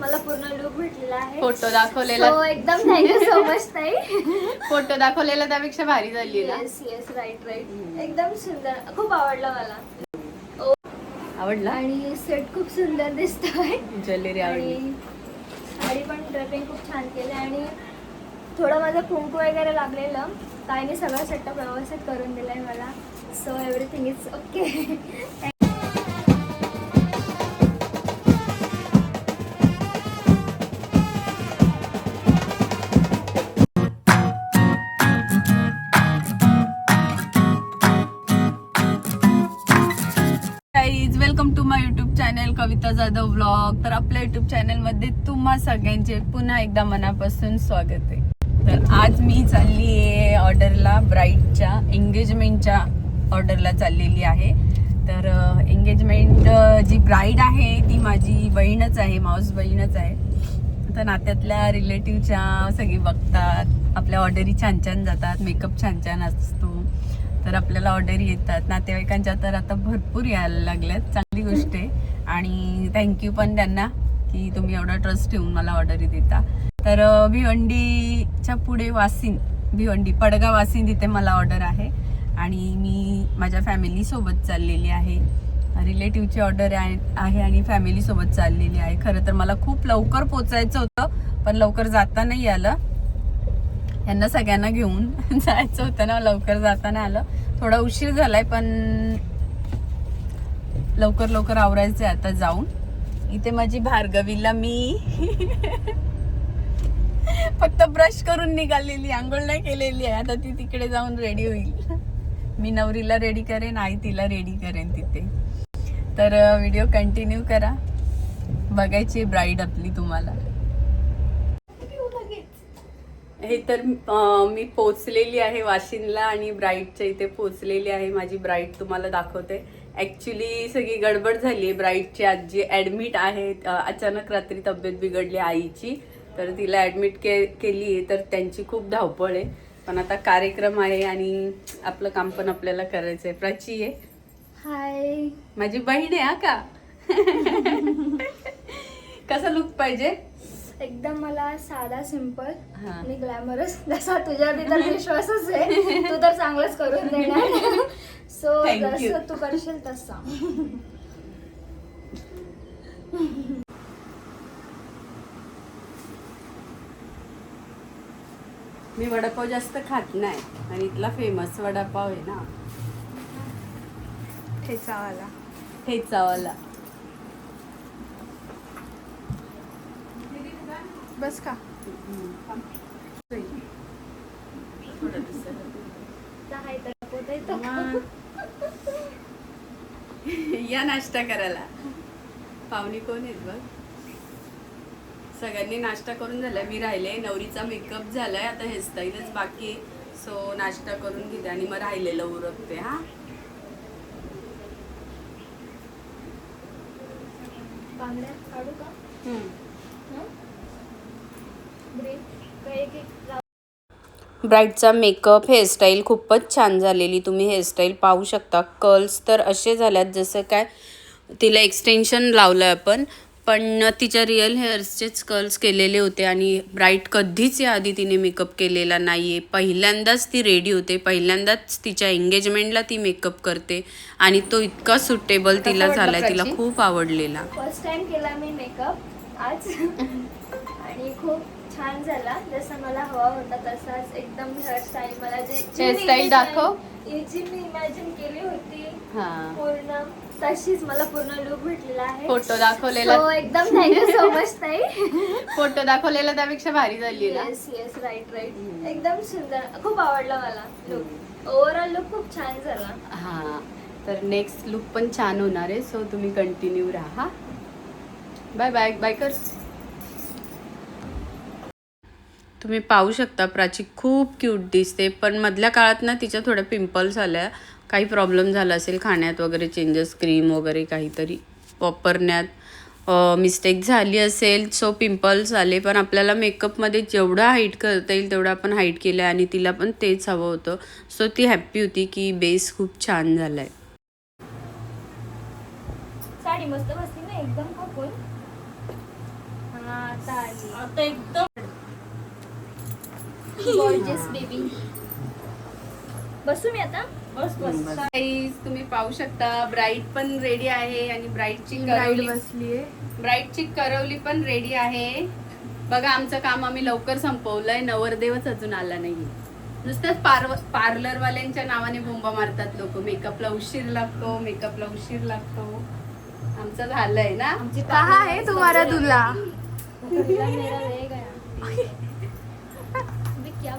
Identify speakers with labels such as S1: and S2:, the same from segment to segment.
S1: मला पूर्ण लुक भेटलेला आहे.
S2: फोटो दाखवलेला.
S1: So, एकदम थँक्यू सो मच ताई.
S2: फोटो दाखवलेला त्यापेक्षा भारी झाली ना
S1: येस येस राईट राईट एकदम सुंदर. खूप आवडला मला.
S2: आवडला?
S1: आणि सेट खूप सुंदर दिसतोय.
S2: ज्वेलरी आवडली.
S1: आणि साडी पण ड्रेपिंग खूप छान केली आणि थोडं माझं कुंकू वगैरे लागलेलं. ताईने सगळं सेटअप व्यवस्थित करून दिलंय मला. So everything is okay
S2: Kavita Jadhav vlog तर आपल्या युट्यूब चॅनलमध्ये तुम्हा सगळ्यांचे पुन्हा एकदा मनापासून स्वागत आहे. तर आज मी चालली आहे ऑर्डरला ब्राईडच्या एंगेजमेंटच्या ऑर्डरला चाललेली आहे. तर एंगेजमेंट जी ब्राईड आहे ती माझी बहीणच आहे माऊस बहीणच आहे. तर नात्यातल्या रिलेटिव्हच्या सगळी बघतात आपल्या ऑर्डरी छान छान जातात मेकअप छान छान असतो. तर आपल्याला ऑर्डर येतात. नातेवाईकांच्या तर आता भरपूर यायला लागल्यात. चांगली गोष्ट आहे. आणि थँक्यू पण त्यांना की तुम्ही एवढा ट्रस्ट ठेवून मला ऑर्डरी देता. तर भिवंडीच्या पुढे वासिन भिवंडी पडगा वासिन तिथे मला ऑर्डर आहे. आणि मी माझ्या फॅमिलीसोबत चाललेली आहे. रिलेटिव्हची ऑर्डर आहे आणि फॅमिलीसोबत चाललेली आहे. खरं तर मला खूप लवकर पोचायचं होतं पण लवकर जाता नाही आलं. यांना सगळ्यांना घेऊन जायचं होतं ना लवकर जाताना आलं. थोडा उशीर झालाय पण लवकर लवकर आवरायचंय आता जाऊन. इथे माझी भार्गवीला मी फक्त ब्रश करून निघालेली आंघोळ नाही केलेली आहे. आता ती तिकडे जाऊन रेडी होईल. मी नवरीला रेडी करेन आई तिला रेडी करेन तिथे. तर व्हिडिओ कंटिन्यू करा. बघायची ब्राईड आपली तुम्हाला. हे तर मी पोचलेली आहे वाशिनला आणि ब्राईडच्या इथे पोचलेली आहे. माझी ब्राईड तुम्हाला दाखवते. ऍक्च्युली सगळी गडबड झाली आहे. ब्राईडची आज जी ऍडमिट आहे अचानक रात्री तब्येत बिघडली आईची. तर तिला ऍडमिट के केली आहे. तर त्यांची खूप धावपळ आहे. पण आता कार्यक्रम आहे आणि आपलं काम पण आपल्याला करायचं आहे. प्राची आहे
S1: हाय
S2: माझी बहीण आहे हा का? कसा लुक पाहिजे?
S1: एकदम मला साधा सिंपल
S2: हा.
S1: आणि ग्लॅमरस जसा तुझ्यावर तर विश्वासच आहे तू तर चांगलंच करून देणार. So
S2: Thank you.
S1: जसं तू करशील तसं.
S2: मी वडापाव जास्त खात नाही आणि इथला फेमस वडापाव आहे ना.
S1: ठेचावाला.
S2: ठेचावाला.
S1: बस का?
S2: या नाश्ता करायला. पाहुणे कोण आहेत बघ? सगळ्यांनी नाश्ता करून झालाय. मी राहिले नवरीचा मेकअप झालाय. आता हेअरस्टाईलच बाकी सो नाश्ता करून घेते आणि मग राहिलेलं उरकते हा?
S1: बांगड्या काढू का
S2: हम्म.
S1: हं? ब्रेक का एक एक लाव-
S2: ब्राईडचा मेकअप हेअरस्टाईल खूपच छान झालेली. तुम्ही हेअरस्टाईल पाहू शकता. कर्ल्स तर असे झाल्यात जसं काय तिला एक्सटेन्शन लावलं आपण पण तिच्या रिअल हेअर्सचेच कर्ल्स केलेले होते आणि ब्राईड कधीच याआधी तिने मेकअप केलेला नाही आहे पहिल्यांदाच ती रेडी होते. पहिल्यांदाच तिच्या एंगेजमेंटला ती मेकअप करते आणि तो इतका सुटेबल तिला झाला तिला
S1: प्राची?
S2: खूप आवडलेला.
S1: फर्स्ट टाइम केला मी मेकअप आज. आणि खूप छान झाला. जसं मला हवा होता तसाच एकदम हेअरस्टाईल मला जे जी मी
S2: Hairstyle
S1: imagine-
S2: दाखव.
S1: जी मी इमॅजिन केली होती
S2: हां.
S1: पूर्ण तशीच मला पूर्ण लुक भेटलेला आहे.
S2: फोटो दाखवलेला.
S1: So, एकदम थँक्यू सो मच ताई.
S2: फोटो दाखवलेला त्यापेक्षा भारी झाली ना.
S1: येस येस राईट राईट एकदम सुंदर. खूप आवडला मला लुक ओव्हरऑल लुक खूप छान झाला.
S2: हा. तर नेक्स्ट लुक पण छान होणार आहे. सो तुम्ही कंटिन्यू राहा. बाय बाय बाय कर तुम्ही पाहू शकता प्राची खूप क्यूट दिसते. पण मधल्या काळात ना तिच्या थोड्या पिंपल्स आल्या. काही प्रॉब्लेम झाला असेल खाण्यात वगैरे चेंजेस क्रीम वगैरे काहीतरी वापरण्यात मिस्टेक झाली असेल. सो पिंपल्स आले. पण आपल्याला मेकअपमध्ये जेवढा हाईट करता येईल तेवढं आपण हाईट केलं आहे आणि तिला पण तेच हवं होतं. सो ती हॅप्पी होती की बेस खूप छान झाला आहे
S1: साडी मस्त बसली ना एकदम
S2: आता एकदम
S1: गॉर्जियस बेबी बसू मी आता?
S2: बस बस. तुम्ही पाहू शकता ब्राईट पण रेडी आहे आणि ब्राईटची करवली
S1: बसलीये.
S2: ब्राईटची करवली पण रेडी आहे. बघा आमचं काम आम्ही लवकर संपवलंय. नवरदेवच अजून आला नाही नुसतंच पार्व पार्लरवाल्यांच्या नावाने बोंबा मारतात लोक. मेकअपला उशीर लागतो मेकअपला उशीर लागतो. आमचं झालंय ना?
S1: कहा है तुम्हारा दूल्हा मेरा रह गया अभी क्या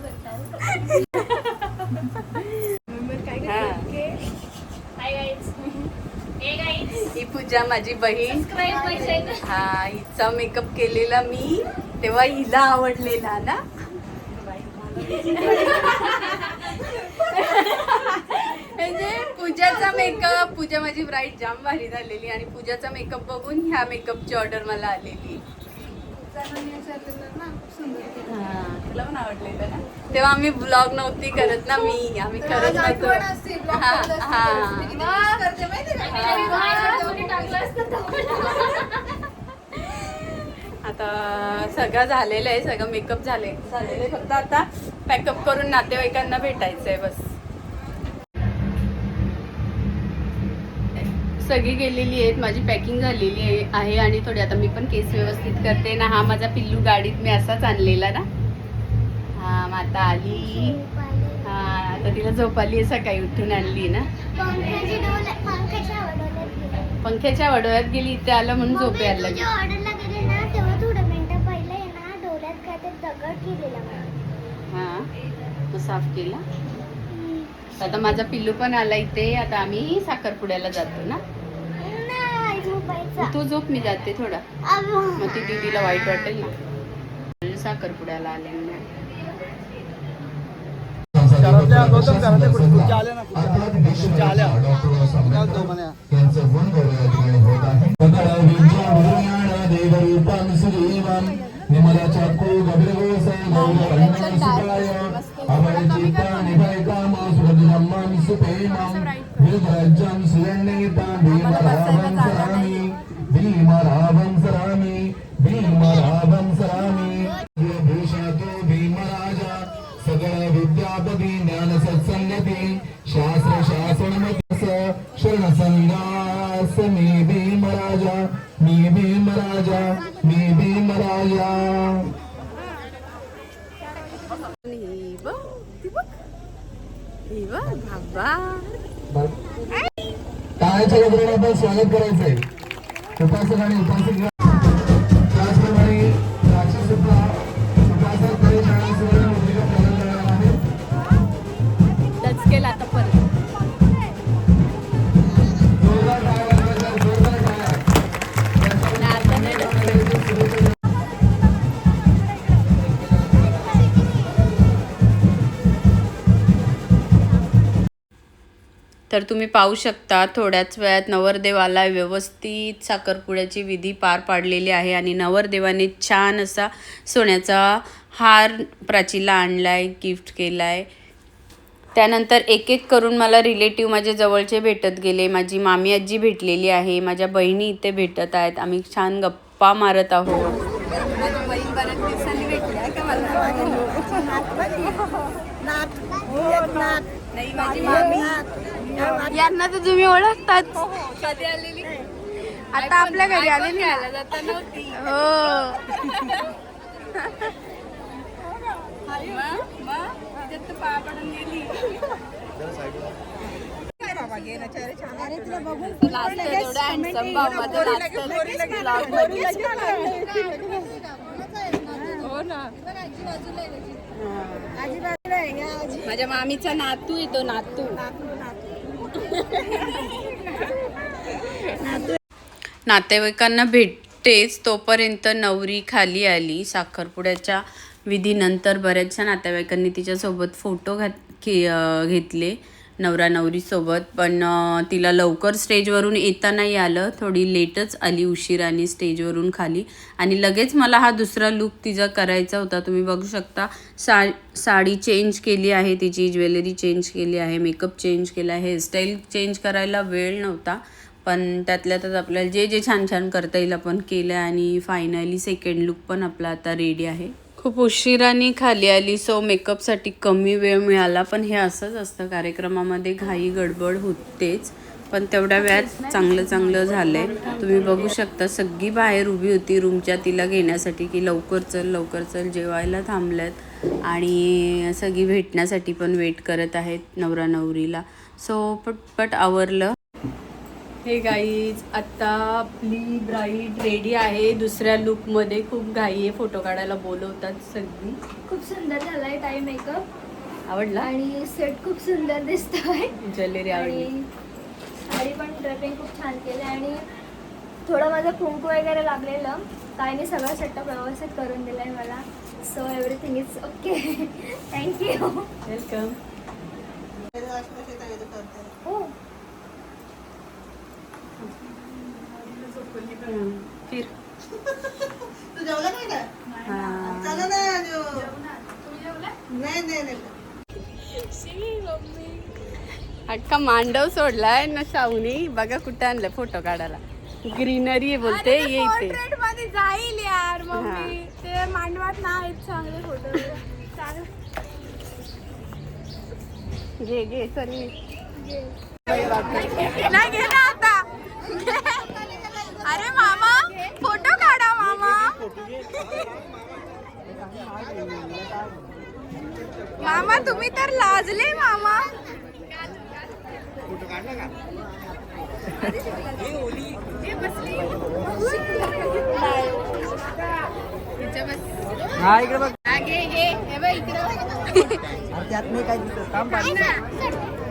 S2: ही पूजा माझी बहीण. हा हिचा मेकअप केलेला मी तेव्हा हिला आवडलेला ना? म्हणजे पूजाचा मेकअप पूजा माझी ब्राईट जाम भारी झालेली आणि पूजाचा मेकअप बघून ह्या मेकअपची ऑर्डर मला आलेली. तुला पण आवडलेलं ना? तेव्हा आम्ही ब्लॉग नव्हती करत ना मी आम्ही करत नव्हतो. हा हा. आता सगळं झालेलं आहे सगळं मेकअप झाले झालेलं आहे. फक्त आता पॅकअप करून नातेवाईकांना भेटायचं आहे बस. सगळी गेलेली आहेत माझी पॅकिंग झालेली आहे आणि थोडी आता मी पण केस व्यवस्थित करते. ना हा माझा पिल्लू गाडीत मी असाच आणलेला ना. हा मग आता आली. हा आता तिला झोप आली आहे सकाळी उठून आणली ना.
S3: पंख्याच्या
S2: वडोळ्यात गेली इथे आलं म्हणून झोप यायला लागली. हा साफ केला. आता माझा पिल्लू पण आला इथे आता आम्ही साखरपुड्याला जातो ना.
S3: झोपायचा.
S2: तू झोप मी जाते थोडा.
S3: अबो.
S2: मग ती दीदीला वाईट वाटेल ना. साखरपुड्याला आले
S4: गजराने आपण स्वागत करायचंय. उपासक आणि उपासिका
S2: तर तुम्ही पाहू शकता थोड्याच वेळात नवरदेवाला व्यवस्थित साखरपुड्याची विधी पार पाडलेली आहे आणि नवरदेवाने छान असा सोन्याचा हार प्राचीला आणलाय गिफ्ट केला आहे त्यानंतर एक एक करून मला रिलेटिव्ह माझे जवळचे भेटत गेले माझी मामी आजी भेटलेली आहे माझ्या बहिणी इथे भेटत आहेत आम्ही छान गप्पा मारत आहोत नाही माझी मामी
S1: यांना तर तुम्ही ओळखतात
S2: कधी आलेली?
S1: आता आपल्या घरी आले
S2: घ्यायला जाता नव्हती.
S1: हो.
S2: हो ना. माझ्या मामीचा नातू येतो नातू. नातेवाईकांना भेटतेच तोपर्यंत नवरी खाली आली. साखरपुड्याच्या विधीनंतर बऱ्याचशा नातेवाईकांनी तिच्यासोबत फोटो घात घेतले. नवरा नवरीसोबत पण तिला लवकर स्टेजवरून येता नाही आलं. थोडी लेटच आली उशिराने स्टेजवरून खाली. आणि लगेच मला हा दुसरा लुक तिचा करायचा होता. तुम्ही बघू शकता. सा साडी चेंज केली आहे तिची ज्वेलरी चेंज केली आहे मेकअप चेंज केला आहे हेअरस्टाईल चेंज करायला वेळ नव्हता. पण त्यातल्या त्यात आपल्याला जे जे छान छान करता येईल आपण केलं आणि फायनली सेकंड लुक पण आपला आता रेडी आहे. खूप उशिराने खाली आली सो मेकअपसाठी कमी वेळ मिळाला. पण हे असंच असतं कार्यक्रमामध्ये घाई गडबड होतेच. पण तेवढ्या वेळात चांगलं चांगलं झालंय. तुम्ही बघू शकता सगळी बाहेर उभी होती रूमच्या तिला घेण्यासाठी की लवकर चल लवकर चल जेवायला थांबल्यात. आणि सगळी भेटण्यासाठी पण वेट करत आहेत नवरा नवरीला. सो पटपट आवरलं. हे गाईज आता आपली ब्राईड रेडी आहे. दुसऱ्या लुकमध्ये खूप घाई आहे. फोटो काढायला बोलवतात सगळी.
S1: खूप सुंदर झालाय ताई मेकअप
S2: आवडला?
S1: आणि सेट खूप सुंदर दिसतोय.
S2: ज्वेलरी आवडली.
S1: आणि साडी पण ड्रेपिंग खूप छान केलं. आणि थोडं माझं कुंकू वगैरे लागलेलं. ताईने सगळं सेटअप व्यवस्थित करून दिलंय मला. So everything is okay thank you
S2: welcome
S1: हो
S2: फिर.
S5: तू जेवला नाही का?
S2: हा.
S5: चला ना. नाही नाही नाही.
S2: अख्खा मांडव सोडलाय ना शाहूने. बघा कुठे आणलं फोटो काढायला. ग्रीनरी बोलते ये इथे.
S1: पोर्ट्रेटमध्ये जाईल यार. मम्मी. ते मांडवात नाही चांगले फोटो
S2: घे घे मी.
S1: नाही घे ना आता. अरे मामा फोटो काढा मामा. मामा तुम्ही तर लाजले मामा.
S6: हा इकडे बघ. अरे त्यात नाही काय दिसत. काम पाहिजे?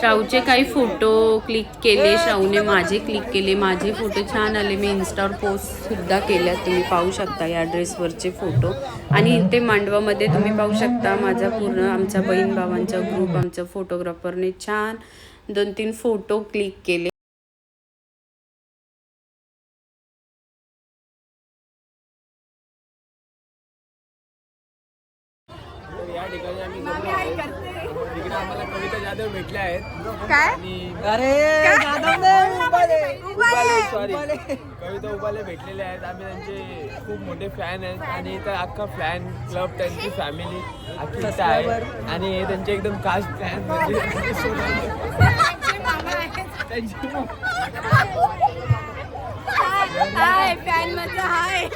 S2: शाहूचे काही फोटो क्लिक केले शाहूने माझे क्लिक केले. माझे फोटो छान आले. मी इन्स्टावर पोस्टसुद्धा केल्या. तुम्ही पाहू शकता या ड्रेसवरचे फोटो आणि इथे मांडवामध्ये तुम्ही पाहू शकता माझा पूर्ण आमच्या बहीण भावांचा ग्रुप आमच्या फोटोग्राफरने छान दोन तीन फोटो क्लिक केले.
S1: काय?
S6: अरे जाधव नाही, उबाले.
S7: उबाले सॉरी कविता उबाले भेटलेले आहेत. आम्ही त्यांचे खूप मोठे फॅन आहेत. आणि इथं अख्खा फॅन क्लब त्यांची फॅमिली अख्खी इथं आहे. आणि हे त्यांचे एकदम कास्ट फॅन म्हणजे त्यांची
S1: हाय फॅन मधला हाय.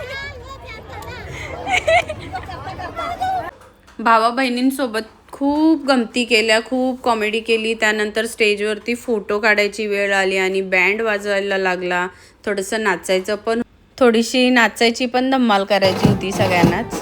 S2: भावा बहिणींसोबत खूप गमती केल्या खूप कॉमेडी केली. त्यानंतर स्टेजवरती फोटो काढायची वेळ आली आणि बँड वाजवायला लागला. थोडंसं नाचायचं पण थोडीशी नाचायची पण धम्माल करायची होती सगळ्यांनाच.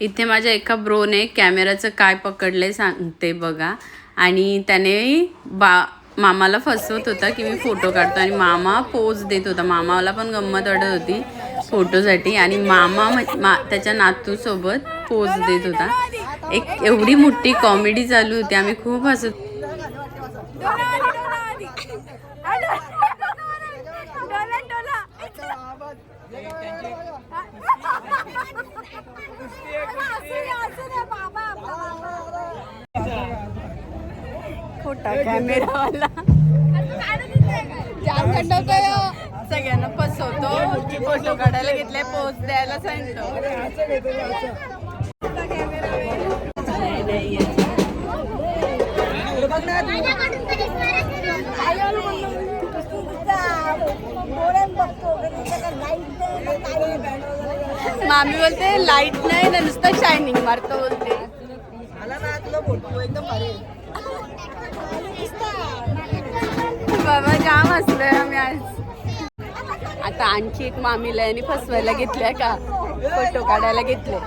S2: इथे माझ्या एका ब्रोने कॅमेराचं काय पकडलंय सांगते बघा. आणि त्याने बा मामाला फसवत होता की मी फोटो काढतो. आणि मामा पोज देत होता. मामाला पण गंमत वाटत होती फोटोसाठी. आणि मामा मा त्याच्या नातूसोबत पोज देत होता. एक एवढी मोठी कॉमेडी चालू होती. आम्ही खूप हसत खोटा कॅमेरावाला. जाम खंडवतोय सगळ्यांना फसवतो. फोटो काढायला घेतलाय पोच द्यायला सांगतो. मामी बोलते लाइट नाही ना नुसतं शायनिंग मारतो बोलते. बाबा जाम असलोय आम्ही आज. आता आणखी एक मामीला यांनी फसवायला घेतल्या का? फोटो काढायला घेतले.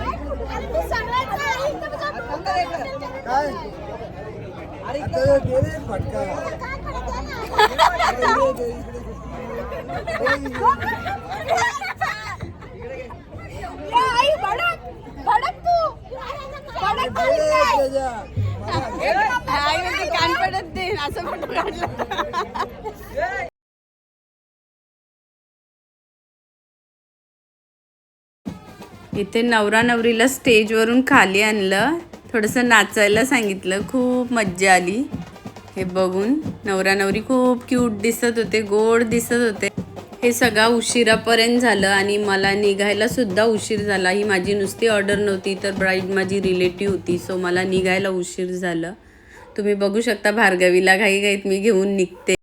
S2: आई म्हणजे कान पडत दे असं फोटो काढला. इथे नवरा नवरीला स्टेजवरून खाली आणलं. थोडंसं नाचायला सांगितलं. खूप मज्जा आली. हे बघून नवरा नवरी खूप क्यूट दिसत होते गोड दिसत होते. हे सगळा उशिरापर्यंत झालं आणि मला निघायला सुद्धा उशीर झाला. ही माझी नुसती ऑर्डर नव्हती तर ब्राईड माझी रिलेटिव्ह होती सो मला निघायला उशीर झालं. तुम्ही बघू शकता भार्गवीला. घाई घाईत मी घेऊन निघते.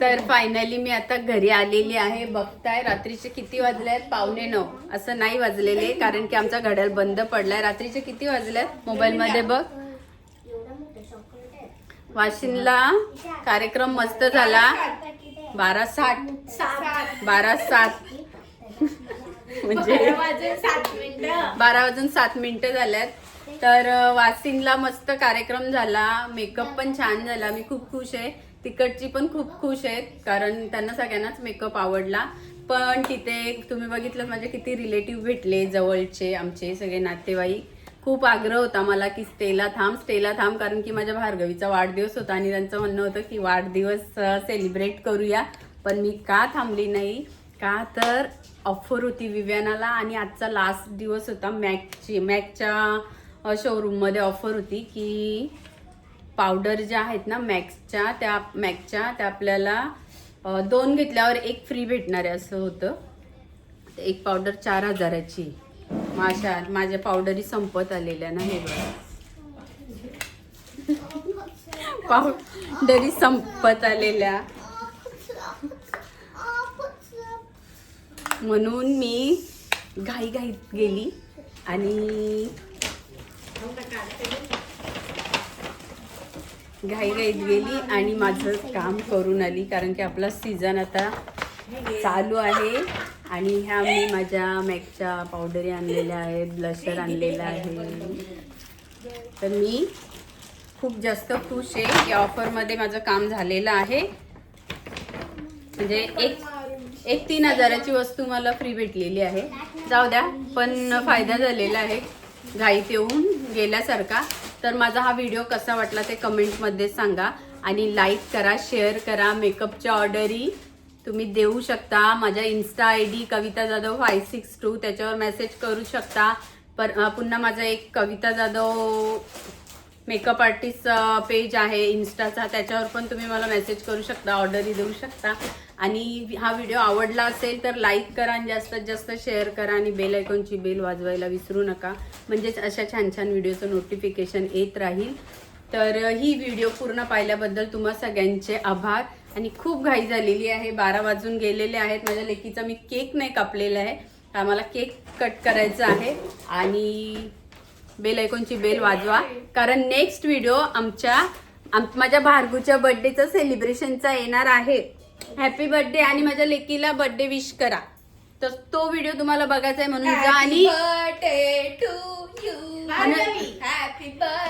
S2: तर फायनली मी आता घरी आलेली आहे. बघताय रात्रीचे किती वाजले आहेत पावणे नऊ. असं नाही वाजलेले कारण की आमचा घड्याळ बंद पडलाय. रात्रीचे किती वाजले आहेत मोबाईल मध्ये बघ. वाशिमला कार्यक्रम मस्त झाला. बारा साठ बारा सात म्हणजे बारा वाजून सात मिनिटं झाल्यात. तर अं, वाशिमला मस्त कार्यक्रम झाला. मेकअप पण छान झाला. मी खूप खुश आहे. तिकडची पण खूप खुश आहेत कारण त्यांना सगळ्यांनाच मेकअप आवडला. पण तिथे तुम्ही बघितलं माझे किती रिलेटिव्ह भेटले जवळचे आमचे सगळे नातेवाईक. खूप आग्रह होता मला की स्टेला थांब स्टेला थांब कारण की माझ्या भार्गवीचा वाढदिवस होता आणि त्यांचं म्हणणं होतं की वाढदिवस सेलिब्रेट करूया. पण मी का थांबली नाही? का तर ऑफर होती विव्यानाला आणि आजचा लास्ट दिवस होता मॅकची मॅकच्या शोरूममध्ये ऑफर होती की पावडर ज्या आहेत ना मॅक्सच्या त्या मॅक्सच्या त्या आपल्याला दोन घेतल्यावर एक फ्री भेटणार आहे असं होतं. एक पावडर चार हजाराची. माझ्या माझ्या पावडरी संपत आलेल्या ना हे बघा. पावडरी संपत आलेल्या. म्हणून मी घाई घाईत गेली आणि घाई घाईत गेली आणि माझं काम करून आली कारण की आपला सीझन आता चालू आहे. आणि ह्या मी माझ्या मॅकच्या पावडरी आणलेल्या आहेत ब्लशर आणलेला आहे. तर मी खूप जास्त खुश आहे. या ऑफरमध्ये माझं काम झालेलं आहे. म्हणजे एक एक तीन हजाराची वस्तू मला फ्री भेटलेली आहे. जाऊ द्या पण फायदा झालेला आहे. घाईत येऊन गेल्यासारखा. तर माझा हा व्हिडिओ कसा वाटला ते कमेंटमध्ये सांगा. आणि लाईक करा शेअर करा मेकअपच्या ऑर्डरी तुम्ही देऊ शकता. माझ्या Insta I D Kavita Jadhav five six two त्याच्यावर मेसेज करू शकता. पर पुन्हा माझा एक Kavita Jadhav makeup artist page आहे इन्स्टाचा त्याच्यावर पण तुम्ही मला मेसेज करू शकता ऑर्डरही देऊ शकता. आणि हा व्हिडिओ आवडला असेल तर लाईक करा आणि जास्तीत जास्त शेअर करा आणि बेल आयकॉनची बेल वाजवायला विसरू नका. म्हणजेच अशा छान छान व्हिडिओचं नोटिफिकेशन येत राहील. तर ही व्हिडिओ पूर्ण पाहिल्याबद्दल तुम्हा सगळ्यांचे आभार. आणि खूप घाई झालेली आहे. बारा वाजून गेलेले आहेत. माझ्या लेकीचा मी केक नाही कापलेला आहे. आम्हाला केक कट करायचा आहे. आणि बेल ऐकूनची बेल वाजवा. कारण नेक्स्ट व्हिडिओ आमच्या आम- माझ्या भार्गूच्या बड्डेचं सेलिब्रेशनचा येणार आहे. हॅपी बर्थडे आणि माझ्या लेकीला बर्थडे विश करा. तर तो व्हिडिओ तुम्हाला बघायचा आहे म्हणून जा आणि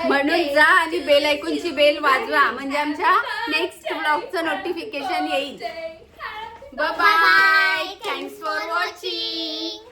S2: म्हणून जा आणि बेल ऐकूनची बेल वाजवा. म्हणजे आमच्या नेक्स्ट ब्लॉगचं नोटिफिकेशन येईल. Bye thanks for watching